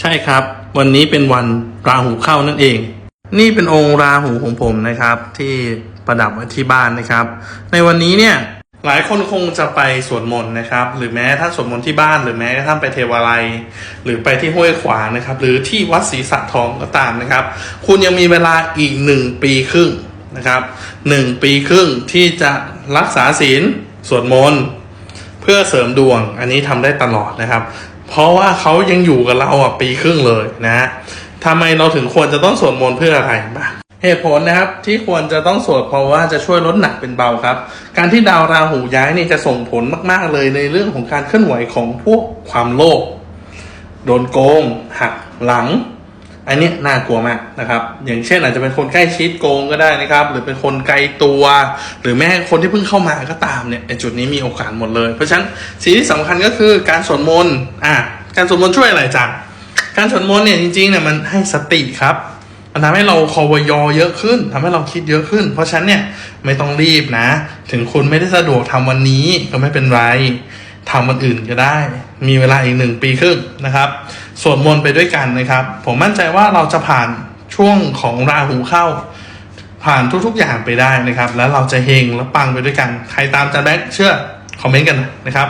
ใช่ครับ วันนี้เป็นวันราหูเข้านั่นเอง นี่เป็นองค์ราหูของผมนะครับ ที่ประดับไว้ที่บ้านนะครับ ในวันนี้เนี่ยหลายคนคงจะไปสวดมนต์นะครับ หรือแม้ถ้าสวดมนต์ที่บ้าน หรือแม้กระทั่งไปเทวาลัย หรือไปที่ห้วยขวางนะครับ หรือที่วัดศรีสัตทองก็ตามนะครับ คุณยังมีเวลาอีกหนึ่งปีครึ่งนะครับหนึ่งปีครึ่งที่จะรักษาศีลสวดมนต์เพื่อเสริมดวงอันนี้ทำได้ตลอดนะครับ เพราะว่าเขายังอยู่กับเราอะปีครึ่งเลยนะทำไมเราถึงควรจะต้องสวดมนต์เพื่ออะไรบ้างเหตุผลนะครับที่ควรจะต้องสวดเพราะว่าจะช่วยลดหนักเป็นเบาครับ การที่ดาวราหูย้ายนี่จะส่งผลมาก ๆ เลยในเรื่องของการเคลื่อนไหวของพวกความโลภโดนโกงหักหลัง อันนี้น่ากลัวมากนะครับ อย่างเช่นอาจจะเป็นคนใกล้ชิดโกงก็ได้นะครับ หรือเป็นคนไกลตัว หรือแม้คนที่เพิ่งเข้ามาก็ตามเนี่ยจุดนี้มีโอกาสหมดเลย เพราะฉะนั้นสิ่งที่สำคัญก็คือการสวดมนต์อะการสวดมนต์ช่วยอะไรจังการสวดมนต์เนี่ยจริงๆเนี่ยมันให้สติครับมันทำให้เราคอวยอเยอะขึ้นทำให้เราคิดเยอะขึ้น เพราะฉะนั้นเนี่ยไม่ต้องรีบนะ ถึงคุณไม่ได้สะดวกทำวันนี้ก็ไม่เป็นไรทำวันอื่นก็ได้ มีเวลาอีกหนึ่งปีครึ่งนะครับ สวดมนต์ไปด้วยกันนะครับ ผมมั่นใจว่าเราจะผ่านช่วงของราหูเข้า ผ่านทุกๆอย่างไปได้นะครับ แล้วเราจะเฮงและปังไปด้วยกัน ใครตามจะแบ็คเชื่อคอมเมนต์กันนะครับ